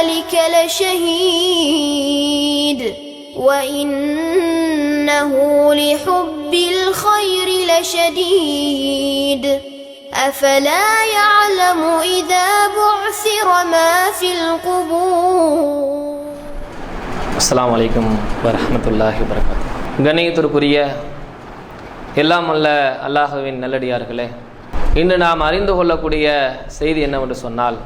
ذلك لشهيد وإنه لحب الخير لشديد أفلا يعلم إذا بعثر ما في القبور அஸ்ஸலாமு அலைக்கும் வரஹ்மத்துல்லாஹி வரகாத்து கண்ணியத்திற்குரிய எல்லாம் அல்ல அல்லாஹுவின் நல்லடியார்களே இன்று நாம் அறிந்து கொள்ளக்கூடிய செய்தி என்னவென்று சொன்னால்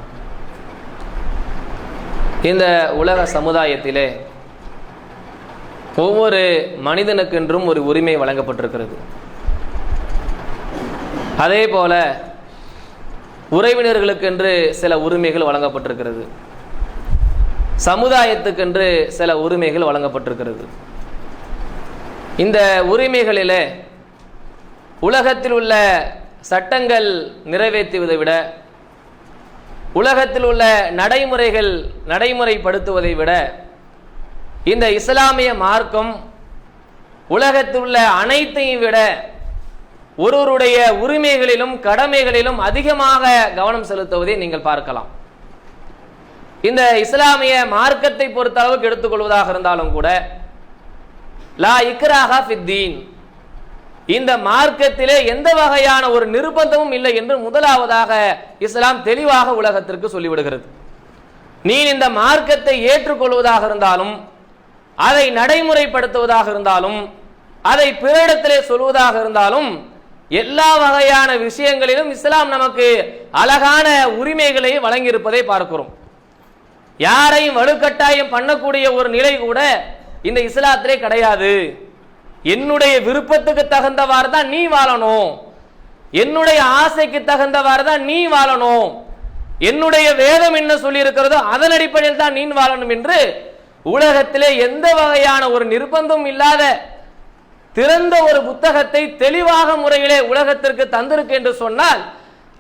இந்த உலக சமுதாயத்திலே ஒவ்வொரு மனிதனுக்கென்றும் ஒரு உரிமை வழங்கப்பட்டிருக்கிறது. அதே போல உறவினர்களுக்கென்று சில உரிமைகள் வழங்கப்பட்டிருக்கிறது. சமுதாயத்துக்கென்று சில உரிமைகள் வழங்கப்பட்டிருக்கிறது. இந்த உரிமைகளிலே உலகத்தில் உள்ள சட்டங்கள் நிறைவேற்றுவதை விட உலகத்தில் உள்ள நடைமுறைகள் நடைமுறைப்படுத்துவதை விட இந்த இஸ்லாமிய மார்க்கம் உலகத்தில் உள்ள அனைத்தையும் விட ஒருவருடைய உரிமைகளிலும் கடமைகளிலும் அதிகமாக கவனம் செலுத்துவதை நீங்கள் பார்க்கலாம். இந்த இஸ்லாமிய மார்க்கத்தை பொறுத்த அளவுக்கு எடுத்துக்கொள்வதாக இருந்தாலும் கூட லா இக்ராஹா ஃபித்தீன் இந்த மார்க்கத்திலே எந்த வகையான ஒரு நிர்பந்தமும் இல்லை என்று முதலாவதாக இஸ்லாம் தெளிவாக உலகத்திற்கு சொல்லிவிடுகிறது. நீ இந்த மார்க்கத்தை ஏற்றுக்கொள்வதாக இருந்தாலும் அதை நடைமுறைப்படுத்துவதாக இருந்தாலும் அதை பிறரிடத்திலே சொல்வதாக இருந்தாலும் எல்லா வகையான விஷயங்களிலும் இஸ்லாம் நமக்கு அழகான உரிமைகளை வழங்கியிருப்பதை பார்க்கிறோம். யாரையும் வலுக்கட்டாயம் பண்ணக்கூடிய ஒரு நிலை கூட இந்த இஸ்லாத்திலே கிடையாது. என்னுடைய விருப்பத்துக்கு தகுந்தவாறு தான் நீ வாழணும். என்னுடைய ஆசைக்கு தகுந்தவாறு தான் நீ வாழணும். என்னுடைய வேதம் என்ன சொல்லி இருக்கிறதோ அதன் அடிப்படையில் தான் நீ வாழணும் என்று உலகத்திலே எந்த வகையான ஒரு நிர்பந்தம் இல்லாத திறந்த ஒரு புத்தகத்தை தெளிவாக முறையிலே உலகத்திற்கு தந்திருக்கு என்று சொன்னால்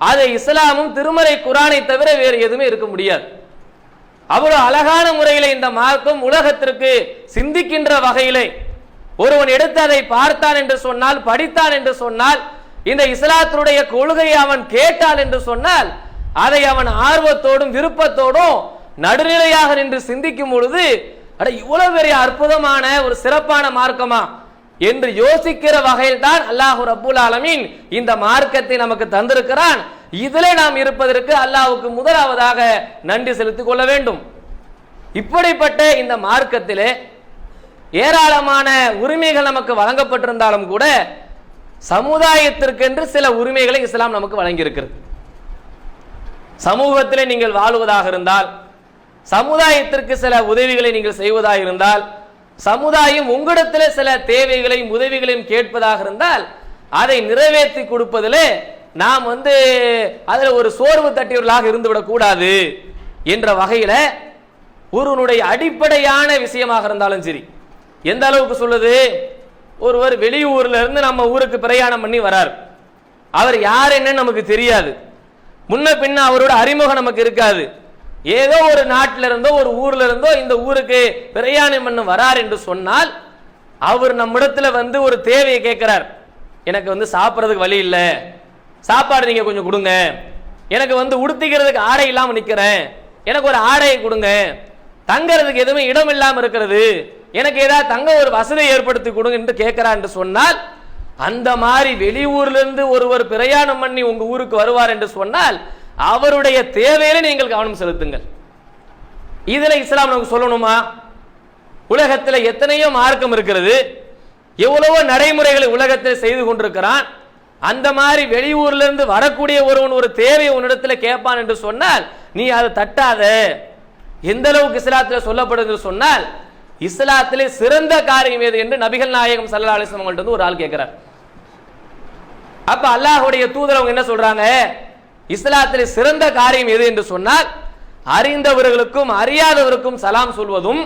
அது இஸ்லாமும் திருமறை குரானை தவிர வேறு எதுவுமே இருக்க முடியாது. அவ்வளவு அழகான முறையிலே இந்த மார்க்கம் உலகத்திற்கு சிந்திக்கின்ற வகையிலே ஒருவன் எடுத்து அதை பார்த்தான் என்று சொன்னால் படித்தான் என்று சொன்னால் இந்த இஸ்லாத்தினுடைய கொள்கையை அவன் கேட்டான் என்று சொன்னால் அதை அவன் ஆர்வத்தோடும் விருப்பத்தோடும் நடுநிலையாக நின்று சிந்திக்கும் பொழுது அட இவ்வளவு பெரிய அற்புதமான ஒரு சிறப்பான மார்க்கமா என்று யோசிக்கிற வகையில் தான் அல்லாஹு ரபுல் ஆலமீன் இந்த மார்க்கத்தை நமக்கு தந்திருக்கிறான். இதிலே நாம் இருப்பதற்கு அல்லாஹுக்கு முதலாவதாக நன்றி செலுத்திக் கொள்ள வேண்டும். இப்படிப்பட்ட இந்த மார்க்கத்திலே ஏராளமான உரிமைகள் நமக்கு வழங்கப்பட்டிருந்தாலும் கூட சமுதாயத்திற்கென்று சில உரிமைகளை இஸ்லாம் நமக்கு வழங்கியிருக்கிறது. சமூகத்தில் நீங்கள் வாழுவதாக இருந்தால் சமுதாயத்திற்கு சில உதவிகளை நீங்கள் செய்வதாக இருந்தால் சமுதாயம் உங்களிடத்தில் சில தேவைகளையும் உதவிகளையும் கேட்பதாக இருந்தால் அதை நிறைவேற்றி கொடுப்பதில் நாம் வந்து அதில் ஒரு சோர்வு தட்டியவர்களாக இருந்துவிடக்கூடாது என்ற வகையில் ஒருவனுடைய அடிப்படையான விஷயமாக இருந்தாலும் சரி எந்த அளவுக்கு சொல்லுது? ஒருவர் வெளியூர்ல இருந்து நம்ம ஊருக்கு பிரயாணம் பண்ணி வரார். அவர் யார் என்னன்னு நமக்கு தெரியாது. முன்ன பின்ன அவரோட அறிமுகம் நமக்கு இருக்காது. ஏதோ ஒரு நாட்டில இருந்தோ ஒரு ஊர்ல இருந்தோ இந்த ஊருக்கு பிரயாணம் பண்ண வரார் என்று சொன்னால் அவர் நம்மிடத்துல வந்து ஒரு தேவையை கேட்கிறார். எனக்கு வந்து சாப்பிட்றதுக்கு வழி இல்லை. சாப்பாடு நீங்க கொஞ்சம் கொடுங்க. எனக்கு வந்து உடுத்திக்கிறதுக்கு ஆடை இல்லாமல் நிற்கிறேன் எனக்கு ஒரு ஆடையை கொடுங்க. தங்கிறதுக்கு எதுவுமே இடம் இல்லாமல் இருக்கிறது. எனக்கு ஏதாவது தங்க ஒரு வசதி ஏற்படுத்தி கொடுங்க என்று கேட்கிறார் என்று சொன்னால் அந்த மாதிரி வெளியூர்லேருந்து ஒருவர் பிரயாணம் பண்ணி உங்க ஊருக்கு வருவார் என்று சொன்னால் அவருடைய தேவையில நீங்கள் கவனம் செலுத்துங்கள். இதுல இஸ்லாம் நமக்கு சொல்லணுமா? உலகத்தில் எத்தனையோ மார்க்கம் இருக்கிறது. எவ்வளவோ நடைமுறைகளை உலகத்தில் செய்து கொண்டிருக்கிறான். அந்த மாதிரி வெளியூர்லேருந்து வரக்கூடிய ஒருவன் ஒரு தேவையை உன்னிடத்தில் கேட்பான் என்று சொன்னால் நீ அதை தட்டாத. எந்த அளவுக்கு இஸ்லாத்தில் சொல்லப்படுது சொன்னால் இஸ்லாத்திலே சிறந்த காரியம் எது என்று நபிகள் நாயகம் சல்லா அலிஸ்லம் அவங்கள்ட்ட வந்து ஒரு ஆள் கேட்கிறார். அப்ப அல்லாஹுடைய தூதர் அவங்க என்ன சொல்றாங்க? இஸ்லாத்திலே சிறந்த காரியம் எது என்று சொன்னால் அறிந்தவர்களுக்கும் அறியாதவருக்கும் சலாம் சொல்வதும்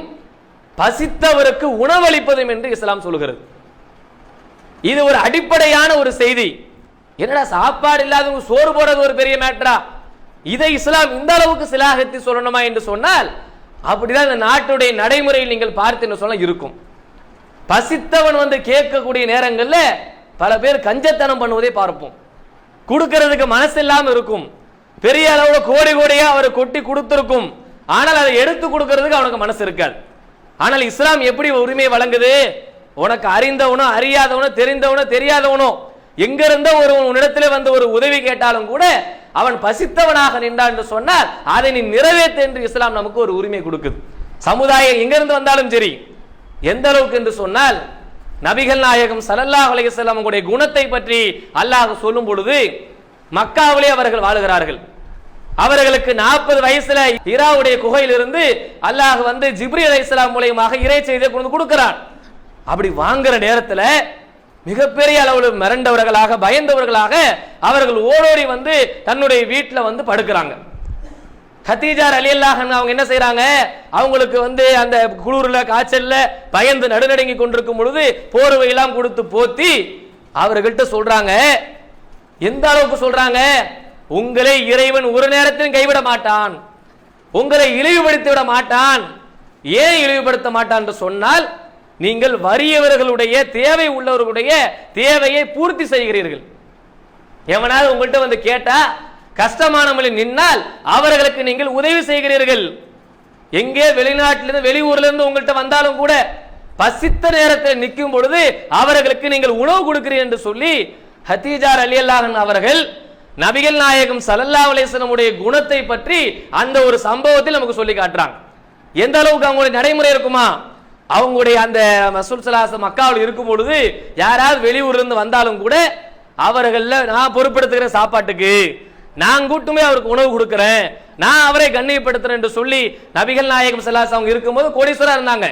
பசித்தவருக்கு உணவளிப்பதும் என்று இஸ்லாம் சொல்கிறது இது ஒரு அடிப்படையான ஒரு செய்தி. என்னடா சாப்பாடு இல்லாதவங்க சோறு போடுறது ஒரு பெரிய மேட்டரா? இதை இஸ்லாம் இந்த அளவுக்கு சிலாகத்தி சொல்லணுமா என்று சொன்னால் அப்படிதான் இந்த நாட்டுடைய நடைமுறையில் நீங்கள் பார்த்து சொல்ல இருக்கும். பசித்தவன் வந்து கேட்கக்கூடிய நேரங்களில் பல பேர் கஞ்சத்தனம் பண்ணுவதை பார்ப்போம். கொடுக்கறதுக்கு மனசு இல்லாம இருக்கும். பெரிய அளவுல கோடி கோடியா அவர் கொட்டி கொடுத்திருக்கும். ஆனால் அதை எடுத்து கொடுக்கறதுக்கு அவனுக்கு மனசு இருக்காது. ஆனால் இஸ்லாம் எப்படி உரிமையை வழங்குது? உனக்கு அறிந்தவனோ அறியாதவனோ தெரிந்தவனோ தெரியாதவனோ எங்க இருந்தோ ஒரு உன்னிடத்துல வந்து ஒரு உதவி கேட்டாலும் கூட அவன் பசித்தவனாக நின்றான் என்று சொன்னால் அதை நீ நிறைவேற்று என்று இஸ்லாம் நமக்கு ஒரு உரிமை கொடுக்குது. சமுதாயம் எங்கிருந்து வந்தாலும் சரி எந்த அளவுக்கு என்று சொன்னால் நபிகள் நாயகம் ஸல்லல்லாஹு அலையம் வஸல்லம் அவங்களுடைய குணத்தை பற்றி அல்லாஹ் சொல்லும் பொழுது மக்காவிலே அவர்கள் வாழுகிறார்கள். அவர்களுக்கு நாற்பது வயசுல இராவுடைய குகையிலிருந்து அல்லாஹ் வந்து ஜிப்ரி இஸ்லாம் மூலியமாக இறை செய்தியை கொண்டு கொடுக்கிறான். அப்படி வாங்குற நேரத்துல மிகப்பெரிய அளவில் மிரண்டவர்களாக பயந்தவர்களாக அவர்கள் ஓடோடி வந்து தன்னுடைய வீட்டில் வந்து படுக்கிறாங்க. ஹத்தீஜார் அலி அவங்க என்ன செய்யறாங்க அவங்களுக்கு வந்து அந்த குளிர்ல காய்ச்சல்ல பயந்து நடுநடுங்கி கொண்டிருக்கும் பொழுது போர்வையெல்லாம் கொடுத்து போத்தி அவர்கள்ட்ட சொல்றாங்க. எந்த அளவுக்கு சொல்றாங்க? உங்களை இறைவன் ஒரு நேரத்திலும் கைவிட மாட்டான். உங்களை இழிவுபடுத்தி விட மாட்டான். ஏன் இழிவுபடுத்த மாட்டான் என்று சொன்னால் நீங்கள் வறியவர்களுடைய தேவை உள்ளவர்களுடைய தேவையை பூர்த்தி செய்கிறீர்கள். எவனாவது உங்கள்கிட்ட வந்து கேட்டா கஷ்டமானவங்களில் நின்னால் அவர்களுக்கு நீங்கள் உதவி செய்கிறீர்கள். எங்கே வெளிநாட்டிலிருந்து வெளியூர்லேருந்து உங்கள்கிட்ட வந்தாலும் கூட பசித்த நேரத்தில் நிற்கும் பொழுது அவர்களுக்கு நீங்கள் உணவு கொடுக்கிறீர்கள் என்று சொல்லி ஹத்தீஜார் அலி அல்லாஹன் அவர்கள் நபிகள் நாயகம் சலல்லா அலேசனமுடைய குணத்தை பற்றி அந்த ஒரு சம்பவத்தில் நமக்கு சொல்லி காட்டுறாங்க. எந்த அளவுக்கு அவங்களுடைய நடைமுறை இருக்குமா? அவங்களுடைய அந்த மசூல் சலாச மக்காவில் இருக்கும் பொழுது யாராவது வெளியூர்ல இருந்து வந்தாலும் கூட அவர்களில் நான் பொறுப்படுத்துகிற சாப்பாட்டுக்கு நான் கூட்டுமே அவருக்கு உணவு கொடுக்கிறேன் நான் அவரை கண்ணியப்படுத்துறேன் என்று சொல்லி நபிகள் நாயகம் சல்லாஸ் அவங்க இருக்கும்போது கோடீஸ்வரா இருந்தாங்க.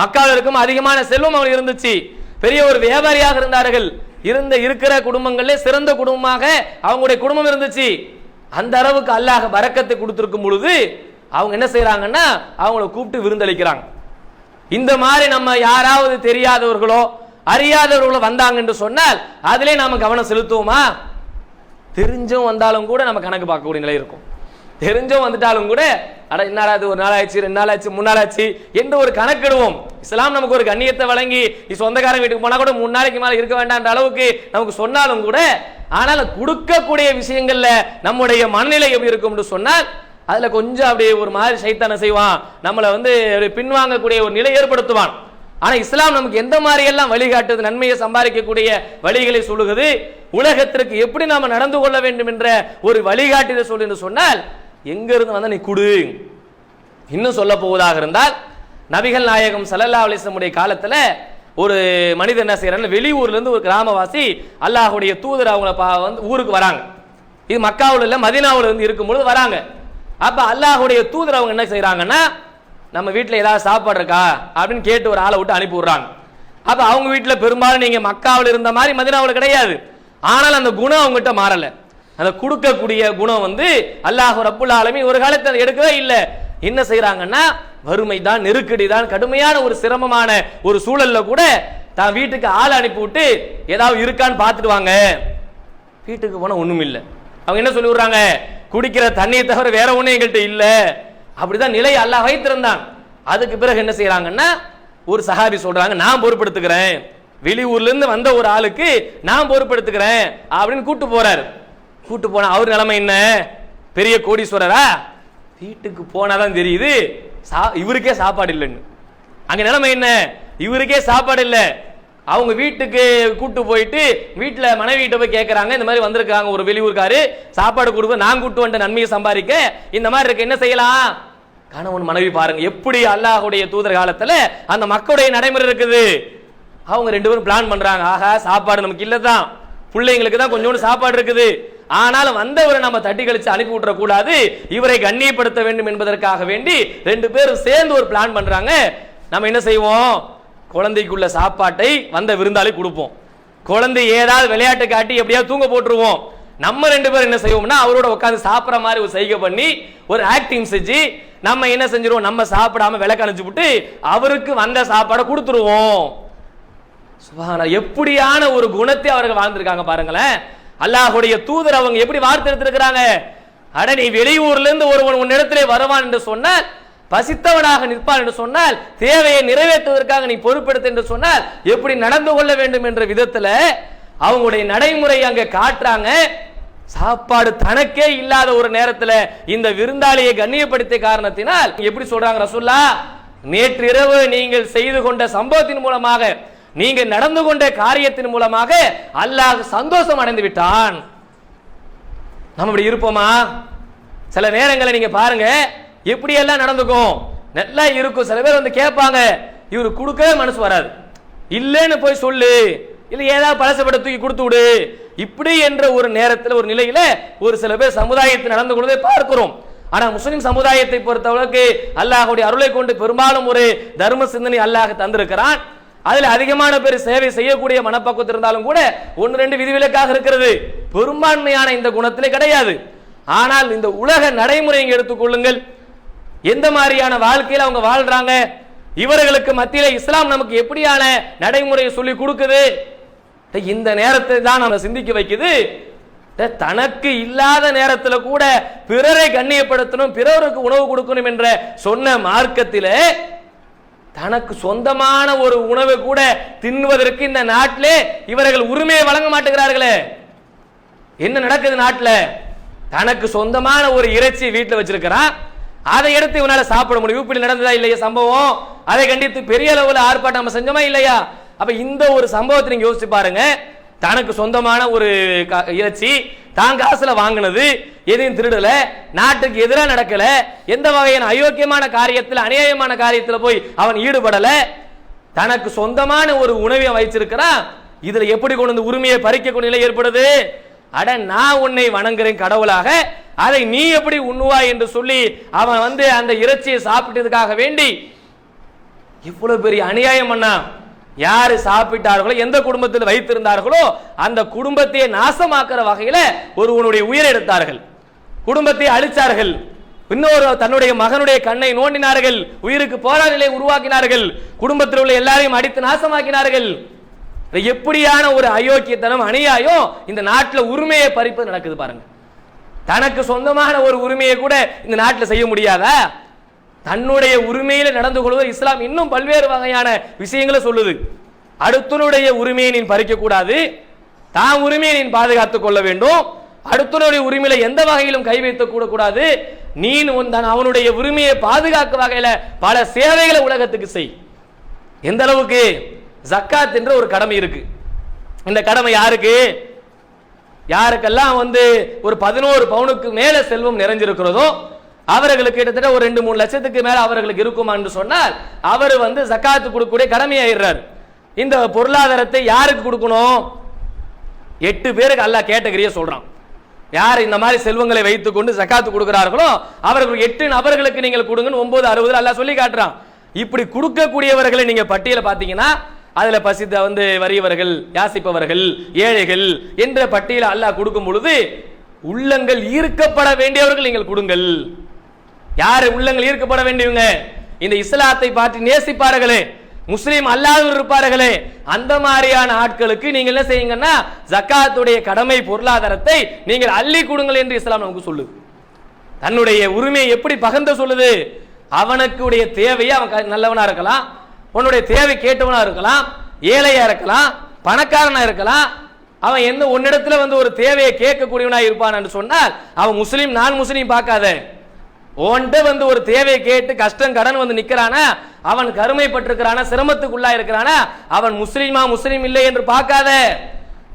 மக்காவில் இருக்கும் அதிகமான செல்வம் அவங்க இருந்துச்சு. பெரிய ஒரு வியாபாரியாக இருந்தார்கள். இருந்த இருக்கிற குடும்பங்களே சிறந்த குடும்பமாக அவங்களுடைய குடும்பம் இருந்துச்சு. அந்த அளவுக்கு அல்லாஹ் வரக்கத்தை கொடுத்துருக்கும் பொழுது அவங்க என்ன செய்யறாங்கன்னா அவங்கள கூப்பிட்டு விருந்தளிக்கிறாங்க. இந்த மாதிரி நம்ம யாராவது தெரியாதவர்களோ அறியாதவர்களோ வந்தாங்க என்று சொன்னால் அதிலே நாம கவனம் செலுத்துவோமா? தெரிஞ்சும் வந்தாலும் கூட நம்ம கணக்கு பார்க்கக்கூடிய நிலை இருக்கும். தெரிஞ்சும் வந்துட்டாலும் கூட அட என்னடா அது ஒரு நாள் ஆச்சு ரெண்டு நாள் ஆச்சு மூணு நாள் ஆச்சு என்று ஒரு கணக்கிடுவோம். இஸ்லாம் நமக்கு ஒரு கண்ணியத்தை வழங்கி நீ சொந்தக்காரன் வீட்டுக்கு போனா கூட மூணு நாளைக்கு மேலே இருக்க வேண்டாம்ன்ற அளவுக்கு நமக்கு சொன்னாலும் கூட ஆனால் கொடுக்கக்கூடிய விஷயங்கள்ல நம்முடைய மனநிலை எப்படி இருக்கும்னு சொன்னால் அதில் கொஞ்சம் அப்படியே ஒரு மாதிரி சைத்தான செய்வான். நம்மளை வந்து பின்வாங்கக்கூடிய ஒரு நிலை ஏற்படுத்துவான். ஆனால் இஸ்லாம் நமக்கு எந்த மாதிரியெல்லாம் வழிகாட்டுது நன்மையை சம்பாதிக்கக்கூடிய வழிகளை சொல்லுகிறது உலகத்திற்கு எப்படி நாம் நடந்து கொள்ள வேண்டும் என்ற ஒரு வழிகாட்டுதை சொல்லு என்று சொன்னால் எங்கிருந்து வந்து நீ குடு. இன்னும் சொல்ல போவதாக இருந்தால் நபிகள் நாயகம் சல்லல்லா அலிஸ்லமுடைய காலத்தில் ஒரு மனிதன் என்ன செய்யறாங்க வெளியூர்லேருந்து ஒரு கிராமவாசி அல்லாஹுடைய தூதர் அவங்கள பா- வந்து ஊருக்கு வராங்க. இது மக்காவில் இல்லை மதினாவில் இருந்து இருக்கும்பொழுது வராங்க. அப்போ அல்லாஹுடைய தூதர் அவங்க என்ன செய்கிறாங்கன்னா நம்ம வீட்டில் ஏதாவது சாப்பாடு இருக்கா? அப்படின்னு கேட்டு ஒரு ஆளை விட்டு அனுப்பி அப்போ அவங்க வீட்டில் பெரும்பாலும் நீங்கள் மக்காவில் இருந்த மாதிரி மதினாவில் கிடையாது. ஆனால் அந்த குணம் அவங்ககிட்ட மாறலை. அந்த கொடுக்கக்கூடிய குணம் வந்து அல்லாஹ் ரப்புல் ஆலமீன் ஒரு காலத்தில் எடுக்கவே இல்லை. என்ன செய்கிறாங்கன்னா வறுமை தான் நெருக்கடி தான் கடுமையான ஒரு சிரமமான ஒரு சூழல்ல கூட தான் வீட்டுக்கு ஆள் அனுப்பி விட்டு ஏதாவது இருக்கான்னு பார்த்துட்டு வாங்க. வீட்டுக்கு போனால் ஒன்றும் இல்லை அவங்க என்ன சொல்லி விடுறாங்க? குடிக்கிற தண்ணியை தவிர வேற ஒன்றும் எங்கள்கிட்ட இல்லை. அப்படிதான் நிலை அல்லாஹ் வைத்திருந்தான் அதுக்கு பிறகு என்ன செய்யறாங்கன்னா ஒரு சஹாபி சொல்றாங்க நான் பொறுப்படுத்துக்கிறேன் வெளியூர்ல இருந்து வந்த ஒரு ஆளுக்கு நான் பொறுப்படுத்துக்கிறேன் அப்படின்னு கூட்டு போறாரு. கூட்டு போன அவர் நிலைமை என்ன? பெரிய கோடீஸ்வரரா? வீட்டுக்கு போனாதான் தெரியுது. சா- இவருக்கே சாப்பாடு இல்லைன்னு. அங்க நிலைமை என்ன? இவருக்கே சாப்பாடு இல்லை. அவங்க வீட்டுக்கு கூட்டு போயிட்டு வீட்டில் மனைவி கிட்ட போய் கேட்குறாங்க இந்த மாதிரி வந்திருக்காங்க ஒரு வெளியூர்காரு சாப்பாடு கொடுக்க நான் கூட்டு வந்த நன்மையை சம்பாதிக்க. இந்த மாதிரி இருக்கு என்ன செய்யலாம்? கணவன் மனைவி பாருங்க எப்படி அல்லாஹ்வுடைய தூதர் காலத்துல அந்த மக்களுடைய நடைமுறை இருக்குது. அவங்க ரெண்டு பேரும் பிளான் பண்றாங்க ஆகா சாப்பாடு நமக்கு இல்லதான். பிள்ளைங்களுக்கு தான் கொஞ்சோண்டு சாப்பாடு இருக்குது. ஆனாலும் வந்தவரை நம்ம தட்டி கழிச்சு அனுப்பி விட்டுற கூடாது இவரை கண்ணியப்படுத்த வேண்டும் என்பதற்காக வேண்டி ரெண்டு பேரும் சேர்ந்து ஒரு பிளான் பண்றாங்க. நம்ம என்ன செய்வோம்? குழந்தைக்குள்ள சாப்பாட்டை வந்த விருந்தாளி கொடுப்போம். குழந்தை ஏதாவது விளையாட்டு காட்டி எப்படியாவது தூங்க போட்டுருவோம். நம்ம ரெண்டு பேரும் என்ன செய்வோம்னா அவரோட உட்காந்து சாப்பிட்ற மாதிரி ஒரு சைகை பண்ணி ஒரு ஆக்டிங் செஞ்சு நம்ம என்ன செஞ்சிருவோம்? நம்ம சாப்பிடாம விளக்கு அணைச்சு விட்டு அவருக்கு வந்த சாப்பாடை கொடுத்துருவோம். சுபான எப்படியான ஒரு குணத்தை அவர்கள் வாழ்ந்திருக்காங்க பாருங்களேன். அல்லாஹுடைய தூதர் அவங்க எப்படி வார்த்தை எடுத்திருக்கிறாங்க? அட நீ வெளியூர்ல இருந்து ஒருவன் உன்னிடத்திலே வருவான் என்று சொன்னால் பசித்தவனாக நிற்பான் என்று சொன்னால் தேவையை நிறைவேற்றுவதற்காக நீ பொறுப்பெடுத்து என்று சொன்னால் எப்படி நடந்து கொள்ள வேண்டும் என்ற விதத்தில் அவங்களுடைய நடைமுறை அங்கே காட்டுறாங்க. சாப்பாடு தனக்கே இல்லாத ஒரு நேரத்தில் இந்த விருந்தாளியை கண்ணியப்படுத்திய காரணத்தினால் எப்படி சொல்றாங்க ரசுல்லா? நேற்று இரவு நீங்கள் செய்து கொண்ட சம்பவத்தின் மூலமாக நீங்க நடந்து கொண்ட காரியத்தின் மூலமாக அல்லாஹ் சந்தோஷம் அடைந்து விட்டான். நம்ம இப்படி இருப்போமா? சில நேரங்களை நீங்க பாருங்க. எப்படியெல்லாம் நடந்துக்கும்? நல்லா இருக்கும். சில பேர் வந்து கேட்பாங்க இவரு கொடுக்கவே மனசு வராது. இல்லைன்னு போய் சொல்லு. இல்லை ஏதாவது பழசப்பட தூக்கி கொடுத்து விடு. இப்படி என்ற ஒரு நேரத்தில் ஒரு நிலையில ஒரு சில பேர் சமுதாயத்தில் நடந்து கொண்டதை பார்க்கிறோம். ஆனா முஸ்லிம் சமுதாயத்தை பொறுத்தவளவுக்கு அல்லாஹுடைய அருளை கொண்டு பெரும்பாலும் ஒரு தர்ம சிந்தனை அல்லாஹ் தந்திருக்கிறான். அதில் அதிகமான பேர் சேவை செய்யக்கூடிய மனப்பக்குவத்தில் இருந்தாலும் கூட ஒன்று ரெண்டு விதிவிலக்காக இருக்கிறது. பெரும்பான்மையான இந்த குணத்திலே கிடையாது. ஆனால் இந்த உலக நடைமுறையை எடுத்துக்கொள்ளுங்கள் எந்த மாதிரியான வாழ்க்கையில் அவங்க வாழ்றாங்க? இவர்களுக்கு மத்தியில் இஸ்லாம் நமக்கு எப்படியான நடைமுறையை சொல்லி கொடுக்குது? இந்த நேரத்தை தான் நம்ம சிந்திக்க வைக்குது. தனக்கு இல்லாத நேரத்தில் கூட பிறரை கண்ணியப்படுத்தணும் பிறருக்கு உணவு கொடுக்கணும் என்ற சொன்ன மார்க்கத்தில் தனக்கு சொந்தமான ஒரு உணவை கூட தின்னுவதற்கு இந்த நாட்டிலே இவர்கள் உரிமையை வழங்க மாட்டேங்கிறார்களே. என்ன நடக்குது நாட்டில்? தனக்கு சொந்தமான ஒரு இறைச்சி வீட்டில் வச்சிருக்கிறான். அதை எடுத்து இவனால சாப்பிட முடியும். இப்படி நடந்ததா இல்லையா சம்பவம்? அதை கண்டித்து பெரிய அளவில் ஆர்ப்பாட்டம் நம்ம செஞ்சோமா இல்லையா? அப்ப இந்த ஒரு சம்பவத்தை நீங்க யோசிச்சு பாருங்க. தனக்கு சொந்தமான ஒரு இறைச்சி தான் காசுல வாங்கினது. எதையும் திருடல. நாட்டுக்கு எதிராக நடக்கல. எந்த வகையான அயோக்கியமான காரியத்தில் அநியாயமான காரியத்தில் போய் அவன் ஈடுபடல. தனக்கு சொந்தமான ஒரு உணவை வைச்சிருக்கிறான் இதுல எப்படி கொண்டு வந்து உரிமையை பறிக்கக்கூடிய நிலை ஏற்படுது? அட நான் உன்னை வணங்குறேன் கடவுளாக. அதை நீ எப்படி உண்ணுவாய் என்று சொல்லி அவன் வந்து அந்த இறைச்சியை சாப்பிட்டதுக்காக வேண்டி இவ்வளவு பெரிய அநியாயம் பண்ணா யார் சாப்பிட்டார்களோ எந்த குடும்பத்தில் வைத்திருந்தார்களோ அந்த குடும்பத்தையே நாசமாக்குற வகையில் ஒருவனுடைய உயிரை எடுத்தார்கள். குடும்பத்தை அழிச்சார்கள். இன்னொரு தன்னுடைய மகனுடைய கண்ணை நோண்டினார்கள். உயிருக்கு போராட நிலையை உருவாக்கினார்கள். குடும்பத்தில் உள்ள எல்லாரையும் அடித்து நாசமாக்கினார்கள். எப்படியான ஒரு அயோக்கியத்தனம் அநியாயம் இந்த நாட்டில் உரிமையை பறிப்பு நடக்குது பாருங்க. தனக்கு சொந்தமான ஒரு உரிமையை கூட இந்த நாட்டில் செய்ய முடியாதா? தன்னுடைய உரிமையில நடந்து கொள்வது இஸ்லாம் இன்னும் பல்வேறு வகையான விஷயங்களை சொல்லுது. அடுத்தனுடைய உரிமையை நீ பறிக்க கூடாது. தான் உரிமையை நீ பாதுகாத்துக் கொள்ள வேண்டும். அடுத்தனுடைய உரிமையில எந்த வகையிலும் கை வைத்து கூட கூடாது. நீ உன் தன் அவனுடைய உரிமையை பாதுகாக்க வகையில பல சேவைகளை உலகத்துக்கு செய். எந்த அளவுக்கு? ஜக்காத் என்ற ஒரு கடமை இருக்கு. இந்த கடமை யாருக்கு? யாருக்கெல்லாம் வந்து ஒரு பதினோரு பவுனுக்கு மேல செல்வம் நிறைஞ்சிருக்கிறதோ அவர்களுக்கு கிட்டத்தட்ட ஒரு ரெண்டு மூணு லட்சத்துக்கு மேல அவர்களுக்கு இருக்குமா என்று சொன்னால் அவர் வந்து ஜக்காத்து கொடுக்கக்கூடிய கடமையாயிடுறார். இந்த பொருளாதாரத்தை யாருக்கு கொடுக்கணும்? எட்டு பேருக்கு அல்லா கேட்டகரியை சொல்றான். யார் இந்த மாதிரி செல்வங்களை வைத்துக் கொண்டு ஜக்காத்து கொடுக்கிறார்களோ அவர்களுக்கு எட்டு நபர்களுக்கு நீங்கள் கொடுங்கன்னு ஒன்பது அறுபது அல்லா சொல்லி காட்டுறான். இப்படி கொடுக்கக்கூடியவர்களை நீங்க பட்டியலை பார்த்தீங்கன்னா அதுல பசித்த வந்து வறியவர்கள் யாசிப்பவர்கள் ஏழைகள் என்ற பட்டியலை அல்லாஹ் கொடுக்கும் பொழுது உள்ளங்கள் ஈர்க்கப்பட வேண்டியவர்கள் நீங்கள் கொடுங்கள். யாரு உள்ளங்கள் ஈர்க்கப்பட வேண்டியவங்க? இந்த இஸ்லாத்தை பார்த்து நேசிப்பார்களே முஸ்லீம் அல்லாதவர் இருப்பார்களே அந்த மாதிரியான ஆட்களுக்கு நீங்க என்ன செய்யுங்கன்னா ஜக்காத்துடைய கடமை பொருளாதாரத்தை நீங்கள் அள்ளி கொடுங்கள் என்று இஸ்லாம் நமக்கு சொல்லுது. தன்னுடைய உரிமையை எப்படி பகிர்ந்து சொல்லுது? அவனுக்குடைய தேவையை அவன் க- நல்லவனா இருக்கலாம் உன்னுடைய தேவை கேட்டவனா இருக்கலாம் ஏழையா இருக்கலாம் பணக்காரனா இருக்கலாம் அவன் எந்த உன்னிடத்துல வந்து ஒரு தேவையை கேட்கக்கூடியவனா இருப்பான் என்று சொன்னால் அவன் முஸ்லீம் நான் முஸ்லீம் பார்க்காத. உன்கிட்ட வந்து ஒரு தேவையை கேட்டு கஷ்டம் கடன் வந்து நிற்கிறானா அவன் கருமைப்பட்டிருக்கிறானா? சிரமத்துக்குள்ளா இருக்கிறானா? அவன் முஸ்லீமா முஸ்லீம் இல்லை என்று பார்க்காத.